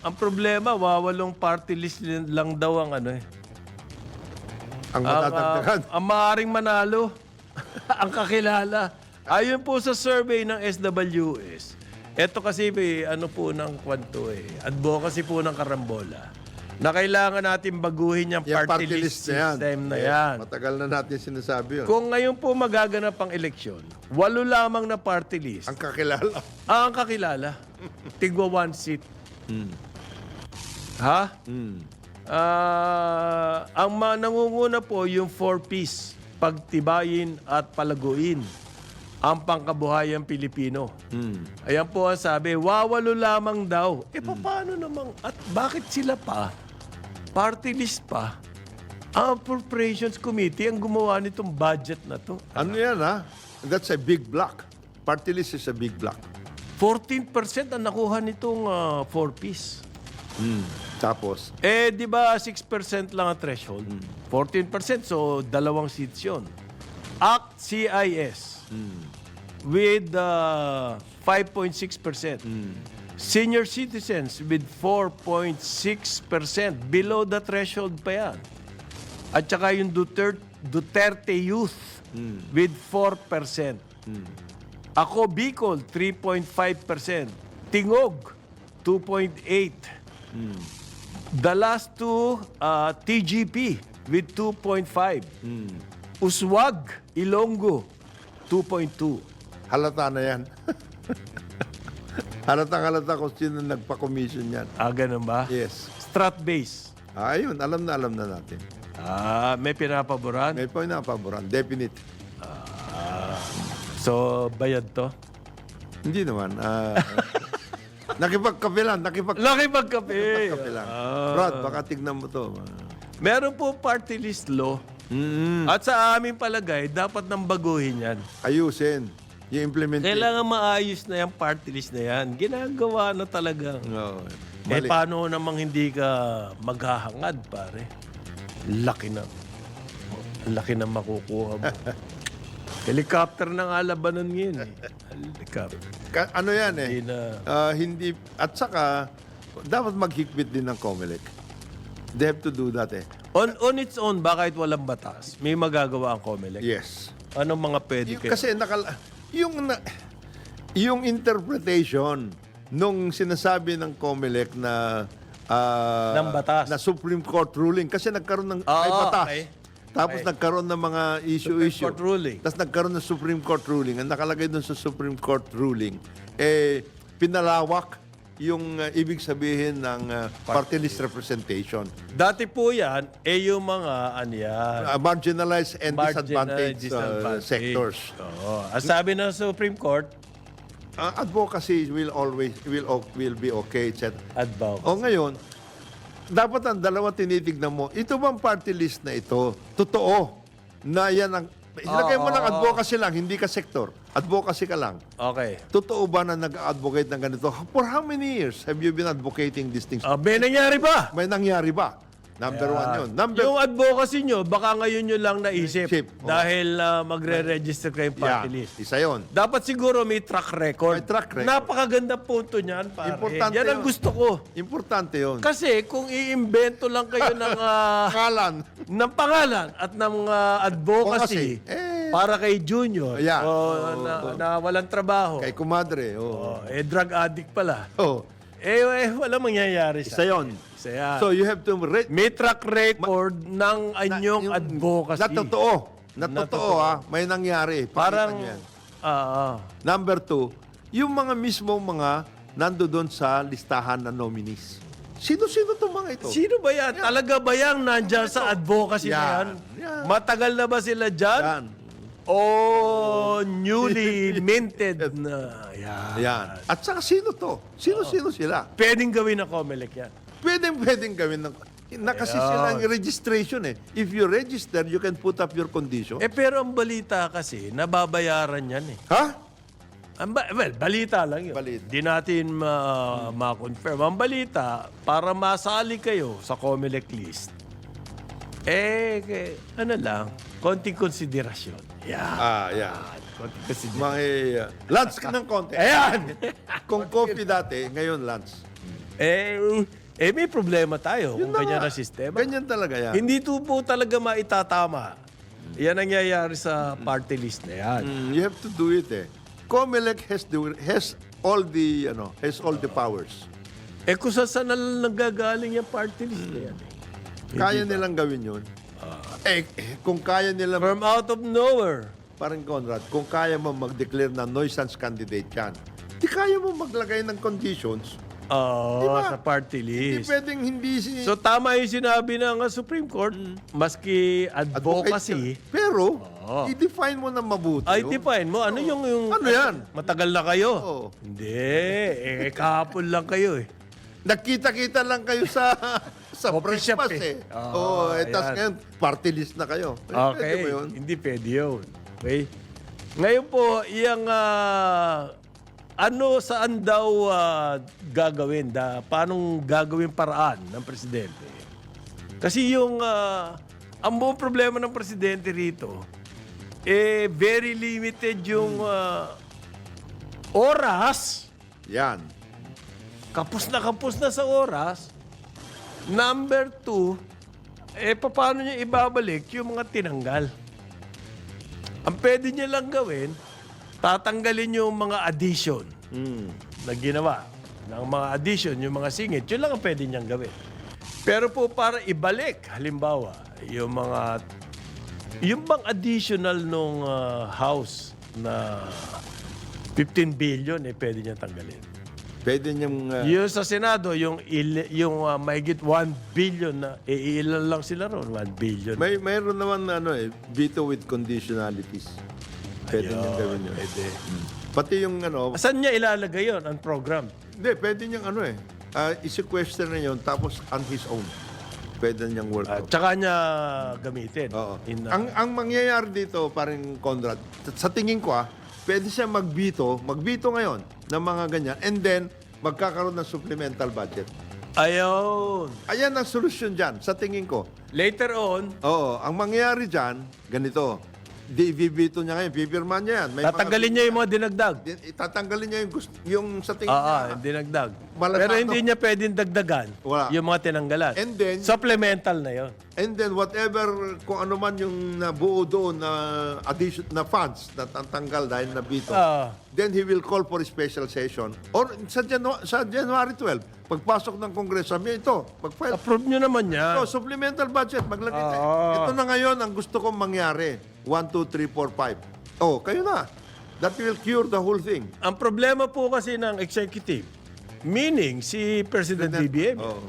ang problema, wawalong party list lang daw ang ano eh. Ang Ang, matatagdagan. ah, ang maaaring manalo, ang kakilala. Ayon po sa survey ng SWS, ito kasi may ano po ng kwanto eh, advocacy po ng karambola, na kailangan natin baguhin yung Yung party, list, na yan. system na Eh, yan. Matagal na natin sinasabi yun. Kung ngayon po magaganap ang eleksyon, walo lamang na party list Ang kakilala. ang kakilala. Tigwa one seat. Ha? Ah, ang mga nangunguna po yung four-piece, pagtibayin at palaguin ang pangkabuhayan Pilipino. Ayan po ang sabi, wawalo lamang daw. Eh paano namang, at bakit sila pa, party list pa, ang Appropriations Committee ang gumawa nitong budget na to. Ano yan ha? That's a big block. Party list is a big block. 14% ang nakuha nitong ah, four-piece. Tapos, Eh, di ba 6% lang ang threshold? 14%, so dalawang seats yun. Act CIS with uh, 5.6%. Senior citizens with 4.6%. Below the threshold pa yan. At saka yung Duterte, Duterte Youth with 4%. Ako Bicol, 3.5%. Tingog, 2.8%. The last two, uh, TGP with 2.5. Uswag, Ilonggo, 2.2. halata na yan. Halatang halata kung sino nagpa-commission yan. Ah, ganun ba? Yes. Strat base. Ayun, alam na alam na natin. Ah, may pinapaboran. May po pinapaboran. Definite. So, bayad to? Hindi naman. ah, nakipagkape lang. Nakipag Laki magkape. Nakipagkape lang. Brad, baka tignan mo to. Meron po party list law. Mm, At sa aming palagay, dapat nang baguhin yan. ayusin. Yung implementation. Kailangan maayos na yung party list na yan. Ginagawa na talagang. No. Eh, Mali. paano namang hindi ka maghahangad, pare? Laki na. Laki na makukuha mo. Helicopter na nga labanan ngayon eh. Helicopter. Ka- ano yan eh? Hindi na. Ah, hindi, at saka, dapat maghigpit din ng COMELEC. They have to do that eh. On, on its own, bakit walang batas? May magagawa ang COMELEC. Yes. Anong mga pwede Yung, kayo? kasi nakal yung na, yung interpretation nung sinasabi ng COMELEC na ah, Ng batas. na Supreme Court ruling kasi nagkaroon ng Ah, may batas. okay. Tapos Okay. nagkaroon ng mga issue-issue. Court ruling. Tapos nagkaroon ng Supreme Court ruling. Ang nakalagay doon sa Supreme Court ruling, eh, pinalawak yung uh, ibig sabihin ng uh, party list representation. Dati po yan, eh yung mga, ano yan, Uh, marginalized and marginal disadvantaged, uh, sectors. Oo. Ang sabi ng Supreme Court, Uh, advocacy will always will o- will be okay, etc. advocacy. O ngayon, dapat ang dalawa tinitignan mo, ito bang party list na ito, totoo, na yan ang, ilagay mo lang advocacy lang, hindi ka sektor. Advocacy ka lang. Okay. Totoo ba na nag-advocate ng ganito? For how many years have you been advocating these things? Ah, may nangyari ba? May nangyari ba? Number one yun. Number Yung advocacy nyo, baka ngayon nyo lang naisip Isip, oo. dahil ah, magre-register kayo party list. isa yun. Dapat siguro may track record. May track record. Napakaganda punto niyan, pare. Importante Yan ang yun. gusto ko. Importante yun. Kasi kung iimbento lang kayo ng, ah, Kalan. ng pangalan at ng ah, advocacy Advocacy, eh. para kay Junior Ayan. o Oo, na, na walang trabaho, Kay kumadre. Oh. oh, eh drug addict pala, oh. eh, eh walang mangyayari Isa sa yun. Isa yan. So you have to re- May track record ng anyong yung- advocacy. Na totoo. Na Na totoo ha. May nangyari. Pakita Parang, niyo yan. ah, ah. Number two, yung mga mismong mga nando doon sa listahan na nominees. Sino-sino itong mga ito? Sino ba yan? Talaga ba yan nandyan sa advocacy na yan? Yan. Yan. Matagal na ba sila dyan? Yan. O newly minted na? Yan. Yan. At saka sino to? Sino-sino sila? Pwedeng gawin na Comelec yan. Pwedeng pwedeng gawin ng na kasi silang registration eh. If you register, you can put up your condition. Eh pero ang balita kasi, nababayaran yan eh. ha? Ang ba- well, balita lang yun. Balita. Di natin ma- ma-confirm. Ang balita, para masali kayo sa Comelec list, eh, ke- ano lang, konting konsiderasyon. Yan. Ah, yeah. Konting konsiderasyon. Mga uh, lunch ka ng konti. Ayan! Kung coffee dati, ngayon lunch. Eh, eh may problema tayo Yun kung na ganyan nga. ang sistema. Ganyan talaga yan. Hindi to po talaga maitatama. Yan ang nangyayari sa party list na yan. Mm, you have to do it eh. COMELEC has the has all the ano, has all the powers. Eh kung saan saan na lang nanggagaling yung party list na yan. eh. Kaya nilang gawin 'yun. eh, eh, kung kaya nila From out of nowhere. parang Conrad, kung kaya mo mag-declare na nuisance candidate yan, di kaya mo maglagay ng conditions. Oo, Diba? sa party Hindi list. pwedeng hindi si So tama yung sinabi ng uh, Supreme Court, maski advocacy. Pero, i-define mo na mabuti. ay yun. define mo, ano yung... yung Ano yan? Matagal na kayo? Oo. Hindi, eh kahapon lang kayo eh. Nagkita-kita lang kayo sa sa Coffee shop eh. eh. Oo, Oo, eh, tas ayan. ngayon, party list na kayo. Eh, Okay, Pwede ba yun? hindi pwede yun. Okay? Ngayon po, iyang ah, ano saan daw ah, gagawin? Da, paanong gagawin paraan ng presidente? Kasi yung ah, ang buong problema ng presidente rito, eh very limited yung ah, oras. Yan. Kapos na kapos na sa oras. Number two, eh paano niya ibabalik yung mga tinanggal? Ang pwede niya lang gawin, tatanggalin yung mga addition Mm. na ginawa. Ng mga addition, yung mga singit, yun lang ang pwede niyang gawin. Pero po para ibalik, halimbawa, yung mga, yung bang additional nung ah, house na 15 billion, eh pwede niya tanggalin. Pwede niyang... uh, Yung sa Senado, yung il, yung uh, mahigit 1 billion na, eh, ilan lang sila ron, 1 billion. may mayroon naman ano eh, veto with conditionalities. Pwede niyang gawin yun. Pwede. Pati yung ano, Saan niya ilalagay yon ang program? hindi, pwede niyang ano eh, uh, isi-question na yun, tapos on his own. Pwede niyang work At out. tsaka niya gamitin. Oo. In, uh, ang, ang mangyayari dito, parang Conrad, sa tingin ko ah, pwede siya magbito, magbito ngayon ng mga ganyan, and then magkakaroon ng supplemental budget. ayun. Ayan ang solusyon dyan, sa tingin ko. Later on, Oo, ang mangyayari dyan, ganito, di bibito niya ngayon, pipirma niya yan. May mga- tatanggalin niya yung mga dinagdag. Di- Itatanggalin niya yung, gusto, yung sa tingin Oo, niya. yung dinagdag. Malasado. Pero hindi niya pwedeng dagdagan Wala. yung mga tinanggalan. And then- Supplemental na yon. And then whatever, kung ano man yung nabuo doon na addition na funds na tatanggal dahil nabito, Ah. then he will call for a special session. Or sa, Janu- sa January 12, pagpasok ng Kongreso, sabi niya, ito, mag-file. Approve nyo naman yan. Ito, supplemental budget, maglagay. Ah. Ito na ngayon ang gusto kong mangyari. 1, 2, 3, 4, 5. Oh, kayo na. That will cure the whole thing. Ang problema po kasi ng executive, meaning si President BBM, Oh,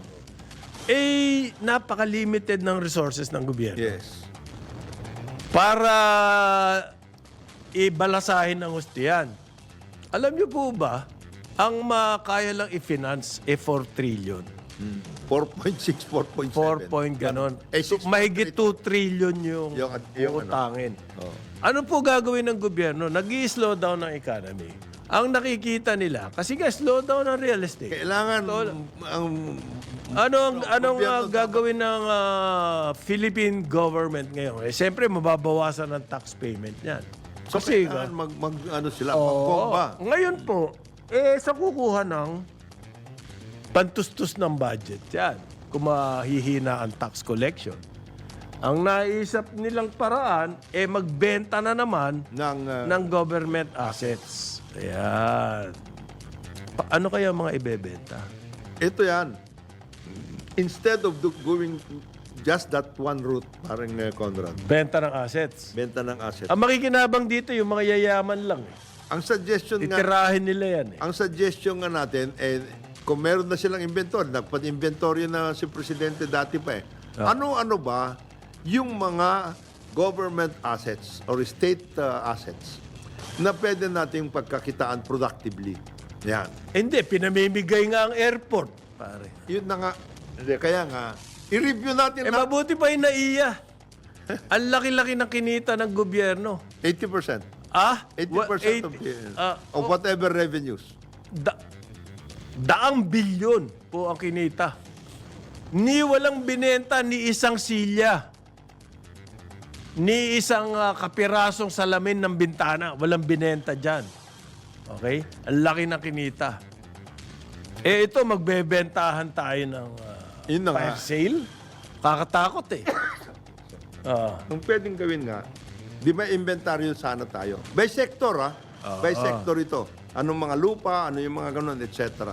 eh napaka-limited ng resources ng gobyerno. yes. Para ibalasahin ng hustiyan. Alam niyo po ba, ang makaya lang i-finance e 4 trillion. 4.6, 4.7. 4 point ganon. Eh, So, 6.3 mahigit 2 trillion yung, Yung- yung ano. utangin. Oh. Ano po gagawin ng gobyerno? nag slow down ng economy. Ang nakikita nila, kasi nga slow down ang real estate. Kailangan ang Ano ang anong gobyerno ah, gagawin ng ah, Philippine government ngayon? Eh siyempre mababawasan ang tax payment niyan. so Kasi kailangan mag, mag ano sila, Oo. magbomba. ngayon po eh sa kukuha ng pantustos ng budget yan. Kung mahihina ang tax collection. Ang naisip nilang paraan eh magbenta na naman ng uh, ng government assets. Ayan. Pa- ano kaya mga ibebenta? ito yan. Instead of do- going just that one route, parang uh, Conrad, Benta ng assets. benta ng asset. Ang makikinabang dito, yung mga yayaman lang. Eh. Ang suggestion nga, Titirahin nila yan eh. ang suggestion nga natin, eh, kung meron na silang inventory, nagpat-inventory na si Presidente dati pa eh. Ah. Ano-ano ba yung mga government assets or state uh, assets na pwede nating pagkakitaan productively? Yan. Hindi, pinamimigay nga ang airport. Pare. Yun na nga. Hindi, Kaya nga, i-review natin Eh na mabuti pa yung naiya. ang laki-laki ng kinita ng gobyerno. 80%. Ah? 80% Wa- of, eight- the, ah, of whatever revenues. da, daang bilyon po ang kinita. Ni walang binenta ni isang silya. Ni isang ah, kapirasong salamin ng bintana. Walang binenta dyan. Okay? Ang laki ng kinita. Eh ito, magbebentahan tayo ng ah, Yun na nga. fire sale. Kakatakot eh. Ah. Kung pwedeng gawin nga, di ba inventaryo sana tayo? By sector, ah. By sector ito. Anong mga lupa, ano yung mga ganun, etc.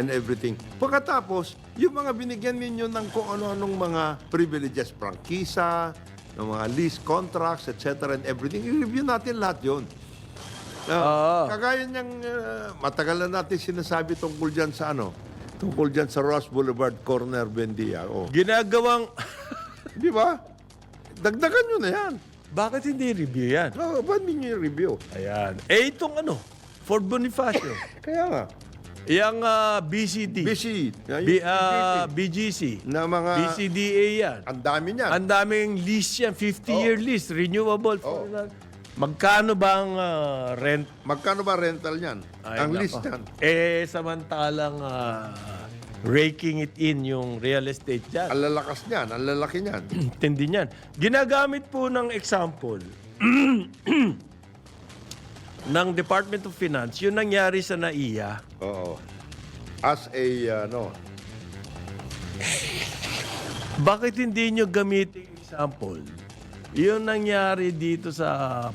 And everything. Pagkatapos, yung mga binigyan ninyo ng kung ano-anong mga privileges, prangkisa, ng mga lease contracts, etc. and everything, i-review natin lahat yun. Ah, Oo. Kagaya niyang ah, matagal na natin sinasabi tungkol dyan sa ano, tungkol dyan sa Ross Boulevard Corner, Bendia. Oh. Ginagawang... Di ba? Dagdagan nyo na yan. Bakit hindi review yan? Oh, ba't ninyo yung review? Ayan. Eh itong ano, Fort Bonifacio. Kaya nga. Yang ah, BCD. Busy. B, ah, BGC. na mga... BCDA yan. Ang dami niyan. Ang daming lease yan, 50-year lease, renewable. For Magkano ba ang ah, rent? Magkano ba rental niyan? Ay, ang nako. list niyan. Eh, samantalang ah, raking it in yung real estate dyan. Ang lalakas niyan. Ang lalaki niyan. Tindi niyan. Ginagamit po ng example ng Department of Finance, yung nangyari sa NAIA, Oo. As a, ano, bakit hindi nyo gamitin example? Yung nangyari dito sa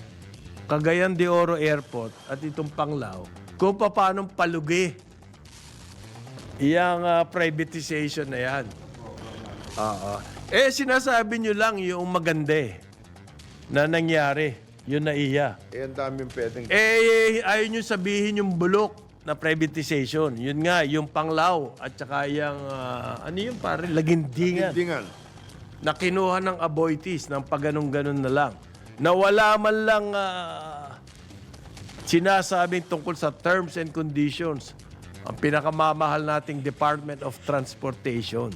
Cagayan de Oro Airport at itong Panglao, kung paano palugi yung ah, privatization na yan. Oo. Eh, sinasabi nyo lang yung maganda eh, na nangyari, yun na iya. eh, ang daming pwedeng... Eh, ayaw nyo sabihin yung bulok na privatization. Yun nga, yung Panglao at saka yung, ah, ano yung pare, lagindingan Tindingan. na kinuha ng aboitis ng pagganong-ganon na lang. Na wala man lang ah, sinasabing tungkol sa terms and conditions ang pinakamamahal nating Department of Transportation.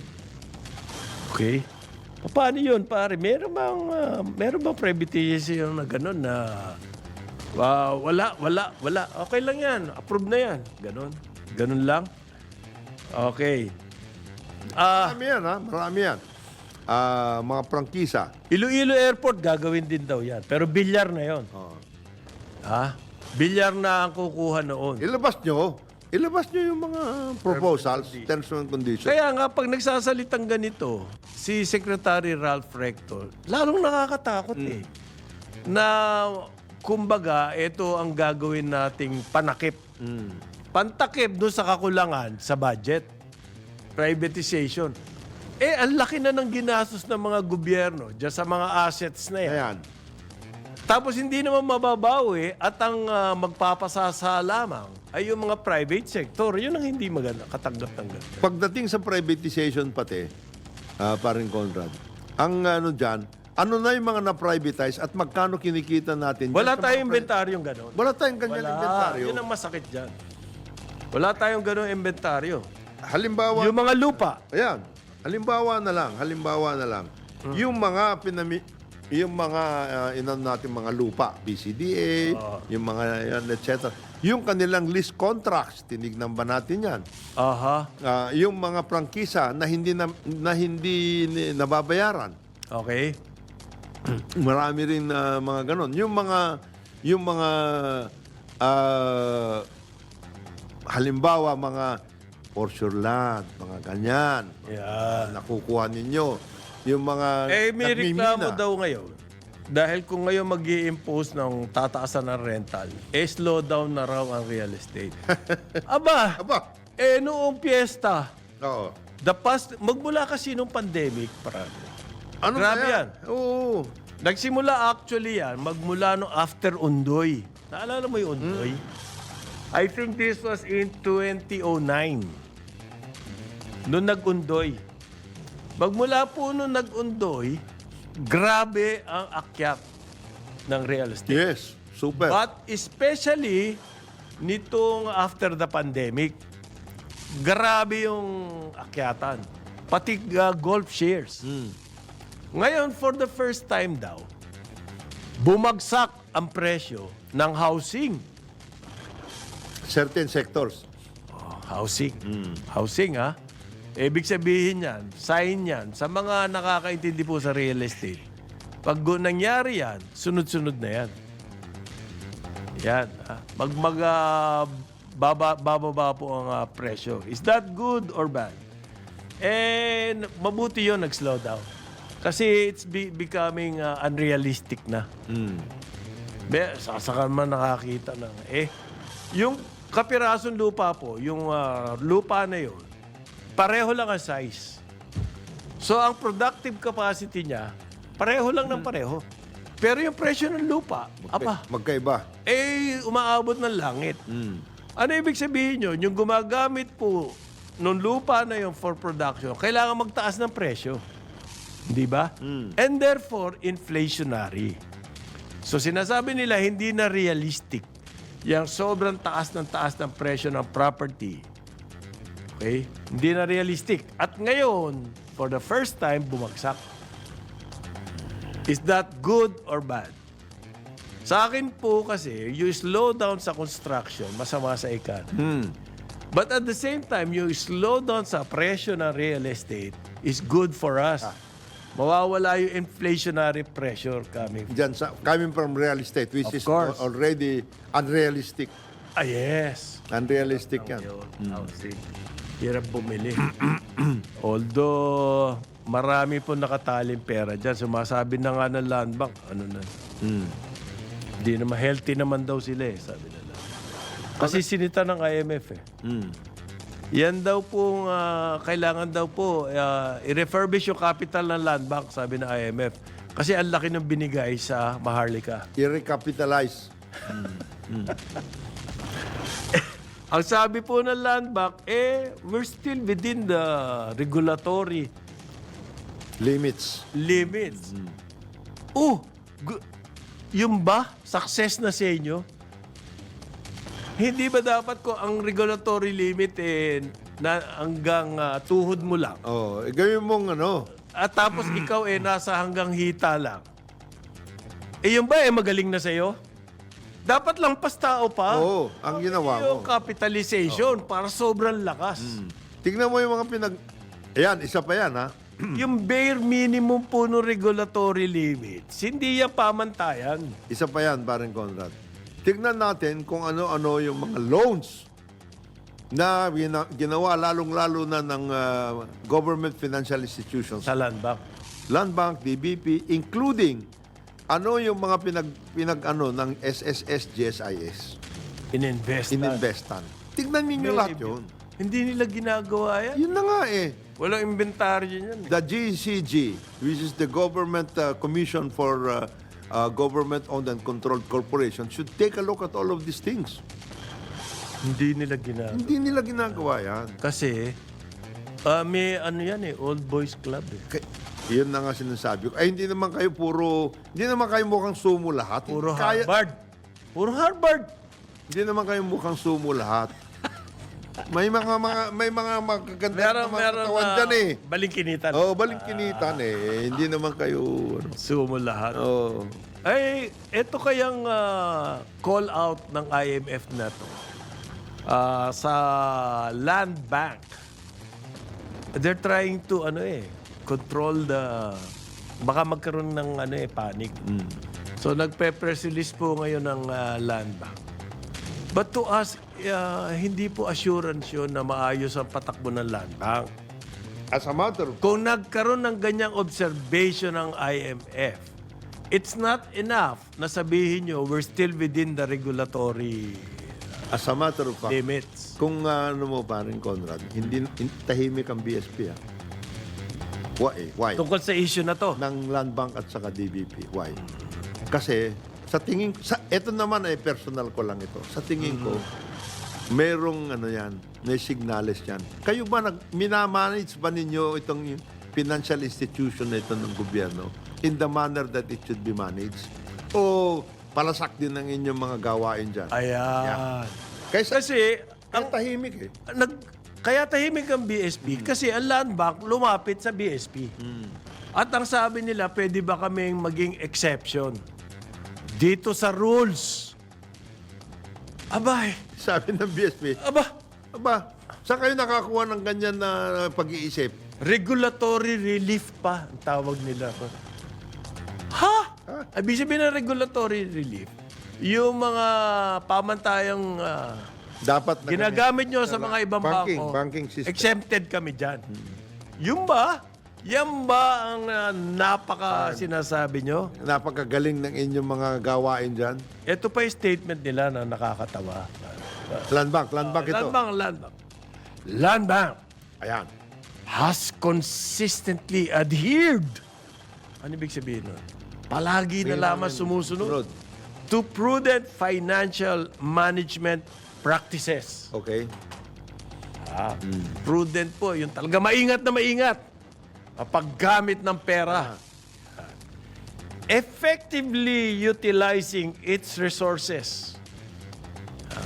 Okay? Paano yun, pare? Meron bang, ah, meron bang privatization na gano'n na ah, wala, wala, wala. Okay lang yan. Approve na yan. Ganon. Ganon lang. Okay. Ah, Marami yan, ha? Marami yan. Ah, mga prangkisa. Iloilo Airport, gagawin din daw yan. Pero bilyar na yon. Oh. Ha? Bilyar na ang kukuha noon. Ilabas nyo. Ilabas nyo yung mga proposals, terms and conditions. Kaya nga, pag nagsasalitang ganito, si Secretary Ralph Rector, lalong nakakatakot eh. Na, kumbaga, ito ang gagawin nating panakip. Pantakip doon sa kakulangan sa budget. Privatization. Eh, ang laki na ng ginastos ng mga gobyerno dyan sa mga assets na yan. Ayan. Tapos hindi naman mababawi at ang ah, magpapasasa lamang ay yung mga private sector. Yun ang hindi maganda, katanggap-tanggap. Pagdating sa privatization pati, ah, paring Conrad, ang ano dyan, ano na yung mga na-privatize at magkano kinikita natin Wala tayong inventaryong gano'n. Wala tayong ganyan Wala. inventaryo. Yun ang masakit dyan. Wala tayong gano'ng inventaryo. Halimbawa, Yung mga lupa. ayan, halimbawa na lang, halimbawa na lang. Hmm. Yung mga pinami yung mga uh, inan natin mga lupa, BCDA, yung mga yan, etc. Yung kanilang lease contracts, tinignan ba natin yan? Aha. Ah, yung mga prangkisa na hindi na, na hindi ni- nababayaran. Okay. Marami rin na mga ganon. Yung mga yung mga ah, halimbawa mga for sure land, mga ganyan. Yeah. Nakukuha ninyo. Yung mga Eh, may nagmimina. reklamo daw ngayon. Dahil kung ngayon mag impose ng tataasan ng rental, eh slow down na raw ang real estate. Aba, Aba, eh noong piyesta, oo. the past, magmula kasi nung pandemic, parang, Ano Grabe na yan. Oo. Nagsimula actually yan, magmula no after Undoy. Naalala mo yung Undoy? I think this was in 2009. Noong nag-Undoy. Magmula po nung nag-Undoy, grabe ang akyat ng real estate. Yes, super. But especially nitong after the pandemic, grabe yung akyatan. Pati uh, golf shares. Ngayon, for the first time daw, bumagsak ang presyo ng housing. Certain sectors. Oh, housing. Housing, ha? Ibig sabihin yan, sign yan, sa mga nakakaintindi po sa real estate. Pag nangyari yan, sunod-sunod na yan. Yan. Mag, mag, ah, baba, bababa po ang ah, presyo. Is that good or bad? And mabuti yun nag-slow down. Kasi it's be- becoming ah, unrealistic na. Be, sasaka man nakakita ng eh yung kapirasong lupa po, yung ah, lupa na yun, pareho lang ang size. So ang productive capacity niya, pareho lang ng pareho. Pero yung presyo ng lupa, aba, Magkaiba. eh umaabot ng langit. Ano ibig sabihin yun? Yung gumagamit po nung lupa na yun for production, kailangan magtaas ng presyo. Di ba? And therefore, inflationary. So sinasabi nila hindi na realistic yung sobrang taas ng taas ng presyo ng property. Okay? Hindi na realistic. At ngayon, for the first time, bumagsak. Is that good or bad? Sa akin po kasi, you slow down sa construction, masama sa economy. But at the same time, you slow down sa presyo ng real estate is good for us. Mawawala yung inflationary pressure coming. Diyan sa, coming from real estate, which Of is course. al- already unrealistic. Ah, yes. Unrealistic yan. Yun, housing. Hirap bumili. Although, marami po nakataling pera dyan. Sumasabi na nga ng land bank, ano na. Hindi naman, healthy naman daw sila eh, sabi nila. Kasi sinita ng IMF eh. Yan daw po, kailangan daw po, ah, i-refurbish yung capital ng land bank, sabi ng IMF. Kasi ang laki ng binigay sa Maharlika. I-recapitalize. Ang sabi po ng land bank, eh, we're still within the regulatory Limits. limits. Oh, gu- yung ba, success na sa inyo? Hindi ba dapat ko ang regulatory limit eh, na hanggang ah, tuhod mo lang? Oh, eh, gawin mong ano, At tapos ikaw eh nasa hanggang hita lang. Eh yung ba eh magaling na sa'yo? Dapat lang pas tao pa. Oo, ang ginawa Yung mo. capitalization para sobrang lakas. tignan mo yung mga pinag... Ayan, isa pa yan ha. yung bare minimum po ng regulatory limits, hindi yan pamantayan. Isa pa yan, Baron Conrad. Tignan natin kung ano-ano yung mga loans na gina- ginawa lalong-lalo na ng uh, government financial institutions. Sa land bank. Land Bank, DBP, including ano yung mga pinag, pinag ano, ng SSS, GSIS. Ininvest. Ininvestan. Tignan ninyo lahat yun. Hindi nila ginagawa yan. Yun na nga eh. Walang inventaryo yan. The GCG, which is the Government uh, Commission for uh, uh, Government-Owned and Controlled Corporation, should take a look at all of these things. Hindi nila ginagawa. Hindi nila ginagawa yan. Kasi, ah, may ano yan eh, old boys club eh. Kay- yun na nga sinasabi ko. Ay, hindi naman kayo puro, hindi naman kayo mukhang sumo lahat. Puro Kaya- Harvard. Puro Harvard. Hindi naman kayo mukhang sumo lahat. May mga mga may mga magaganda Meron, na mga meron katawan na dyan eh. balingkinitan. Oo, oh, balingkinitan eh. Hindi naman kayo ano. Sumo lahat. Oh. Ay, ito kayang ah, call out ng IMF na to. Ah, sa land bank. They're trying to ano eh, control the baka magkaroon ng ano eh panic. So nagpe-press release po ngayon ng ah, land bank. But to us, ah, hindi po assurance yun na maayos ang patakbo ng land bank. As a matter of Kung nagkaroon ng ganyang observation ng IMF, it's not enough na sabihin nyo we're still within the regulatory as a matter of fact, limits. Kung uh, ano mo parin Conrad, hindi hin- tahimik ang BSP ah. Why? Why? Tungkol sa issue na to. Ng Land Bank at saka DBP. Why? Kasi sa tingin sa ito naman ay personal ko lang ito. Sa tingin ko merong ano yan, may signales yan. Kayo ba nag minamanage ba ninyo itong financial institution na ito ng gobyerno in the manner that it should be managed? O palasak din ng inyong mga gawain dyan? Ayan. Kaysa, Kasi, ang tahimik eh. nag, kaya tahimik ang BSP kasi ang land bank lumapit sa BSP. At ang sabi nila, pwede ba kaming maging exception dito sa rules? Abay, Sabi ng BSP, aba, aba, saan kayo nakakuha ng ganyan na pag-iisip? Regulatory relief pa ang tawag nila. Ha? Ibig sabihin ng regulatory relief, yung mga pamantayang ah, Dapat na Ginagamit nyo sa mga ibang banking, bangko. banking system. Exempted kami dyan. Yung ba? Yan ba ang ah, napaka sinasabi nyo? Napakagaling ng inyong mga gawain dyan. Ito pa yung statement nila na nakakatawa. Land Bank, Land Bank ito. Land Bank, Land Bank. Land Bank Ayan. has consistently adhered. Ano ibig sabihin nun? Palagi na lamang sumusunod Sunod. to prudent financial management practices. Okay. Ah, Prudent po, yung talaga maingat na maingat. Ang paggamit ng pera. Effectively utilizing its resources. Ah,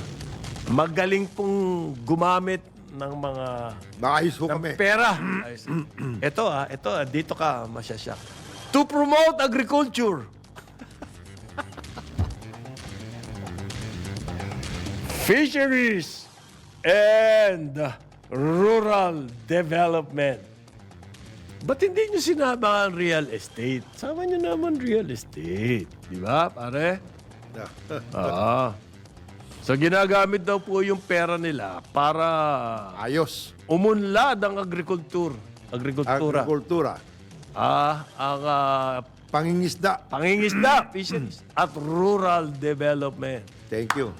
Magaling pong gumamit ng mga Maayos ho ng kami. pera. Ayos. ito ah, ito ah, dito ka masyasyak. To promote agriculture. Fisheries and rural development. Ba't hindi nyo sinama ang real estate? Sama nyo naman real estate. Di ba, pare? Oo. So, ginagamit daw po yung pera nila para Ayos. umunlad ang agrikultur. Agrikultura. Agrikultura. ah, ang ah, Pangingisda. pangingisda, fisheries, at rural development. Thank you.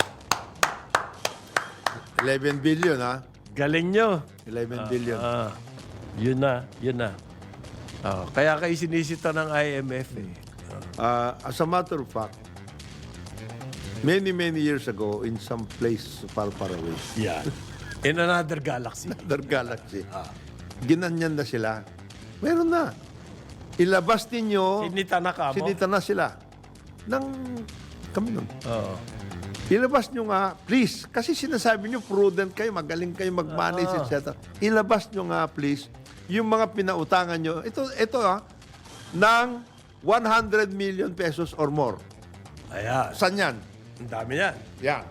11 billion, ha? Galing nyo. 11 billion. Ah, yun na, yun na. Ah, kaya kayo sinisita ng IMF eh. Uh, as a matter of fact, many, many years ago, in some place far, far away, Yan. In another galaxy. another galaxy, ginanyan na sila. Meron na. Ilabas ninyo, Sinita na ka mo. sinita na sila. Nang kami nun. Oo. Ilabas nyo nga, please. Kasi sinasabi nyo, prudent kayo, magaling kayo mag-manage, etc. Ilabas nyo nga, please, yung mga pinautangan nyo. Ito, ito ha, ng 100 million pesos or more. Ayan. San yan? Ang dami yan. Yan.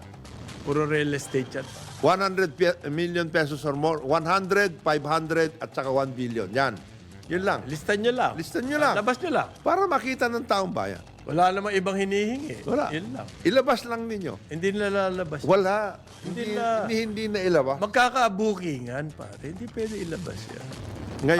Puro real estate yan. 100 pe- million pesos or more. 100, 500, at saka 1 billion. Yan. Yun lang. Listan nyo lang. Listan nyo lang. Labas nyo lang. Para makita ng taong bayan. Wala namang ibang hinihingi. Wala. Yun lang. Ilabas lang ninyo. Hindi nila lalabas. Wala. Hindi Hindi, na- hindi, hindi na ilabas. Magkaka-bookingan, pare. Hindi pwede ilabas yan.